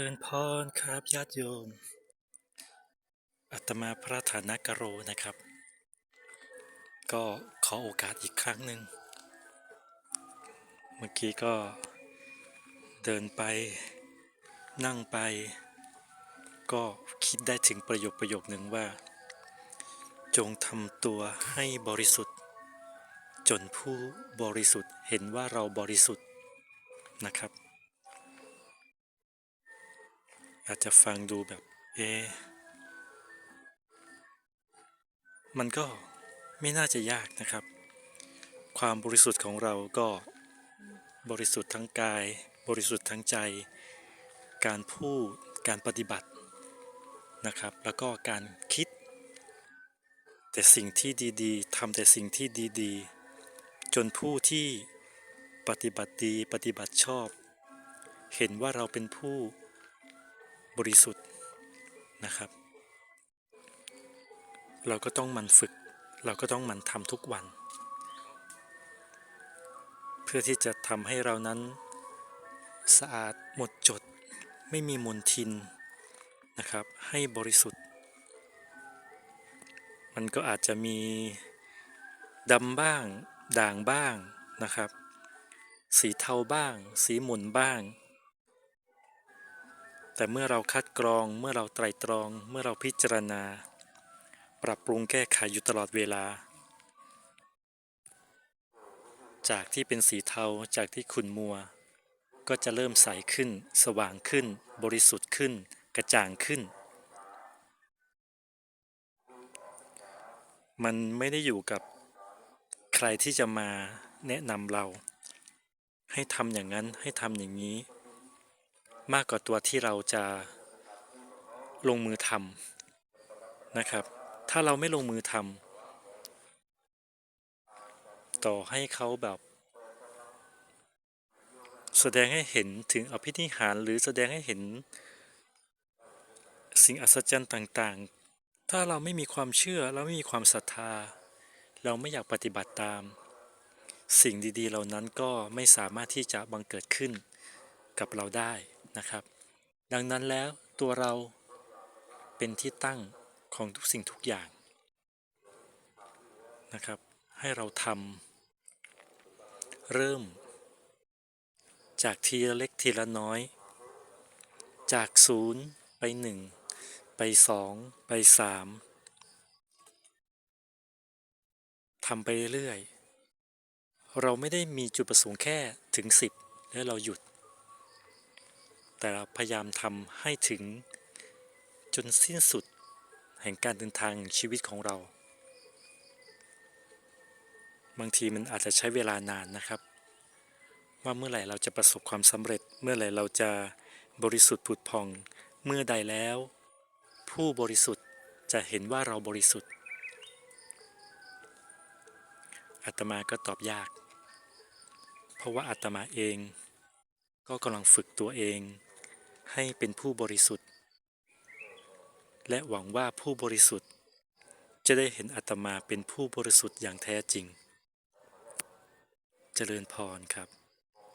เริญพรครับญาติโยมอาตมาพระฐานกโรนะครับ ก็ขอโอกาสอีกครั้งหนึ่งเมื่อกี้ก็เดินไปนั่งไป ก็คิดได้ถึงประโยคประโยคหนึ่งว่า จงทำตัวให้บริสุทธิ์ จนผู้บริสุทธิ์เห็นว่าเราบริสุทธิ์นะครับ อาจจะฟังดูแบบ เอ มันก็ไม่น่าจะยากนะครับ ความบริสุทธิ์ของเราก็บริสุทธิ์ทั้งกาย บริสุทธิ์ทั้งใจ การพูด การปฏิบัตินะครับ แล้วก็การคิด แต่สิ่งที่ดีๆทำแต่สิ่งที่ดีๆ จนผู้ที่ปฏิบัติดีปฏิบัติชอบ เห็นว่าเราเป็นผู้ บริสุทธิ์นะครับ เราก็ต้องมันฝึก เราก็ต้องมันทำทุกวัน เพื่อที่จะทำให้เรานั้นสะอาดหมดจด ไม่มีมลทินนะครับ ให้บริสุทธิ์ มันก็อาจจะมีดำบ้าง ด่างบ้างนะครับ สีเทาบ้าง สีหมุนบ้าง แต่เมื่อเราคัดกรอง เมื่อเราไตรตรอง เมื่อเราพิจารณา ปรับปรุงแก้ไขอยู่ตลอดเวลา จากที่เป็นสีเทาจากที่ขุ่นมัว ก็จะเริ่มใสขึ้น สว่างขึ้น บริสุทธิ์ขึ้น กระจ่างขึ้น มันไม่ได้อยู่กับใครที่จะมาแนะนำเรา ให้ทำอย่างนั้นให้ทำอย่างนี้ มากกว่าตัวที่เราจะลงมือทำนะครับ ถ้าเราไม่ลงมือทำต่อให้เขาแบบ แสดงให้เห็นถึงอภินิหารหรือแสดงให้เห็น สิ่งอัศจรรย์ต่างๆ ถ้าเราไม่มีความเชื่อเราไม่มีความศรัทธา เราไม่อยากปฏิบัติตาม สิ่งดีๆ เหล่านั้นก็ไม่สามารถที่จะบังเกิดขึ้นกับเราได้ นะครับ ดังนั้นแล้วตัวเราเป็นที่ตั้งของทุกสิ่งทุกอย่างนะครับ ให้เราทำเริ่ม จากทีละเล็กทีละน้อย จากศูนย์ไปหนึ่งไปสองไปสามทำไปเรื่อย เราไม่ได้มีจุดประสงค์แค่ถึงสิบแล้วเราหยุด แต่เราพยายามทำให้ถึงจนสิ้นสุดแห่งการเดินทางชีวิตของเรา บางทีมันอาจจะใช้เวลานานนะครับ ว่าเมื่อไหร่เราจะประสบความสำเร็จ เมื่อไหร่เราจะบริสุทธิ์ผุดพอง เมื่อใดแล้ว ผู้บริสุทธิ์จะเห็นว่าเราบริสุทธิ์อาตมาก็ตอบยาก เพราะว่าอาตมาเอง ก็กำลังฝึกตัวเอง ให้เป็นผู้บริสุทธิ์ และหวังว่าผู้บริสุทธิ์ จะได้เห็นอาตมาเป็นผู้บริสุทธิ์อย่างแท้จริง เจริญพรครับ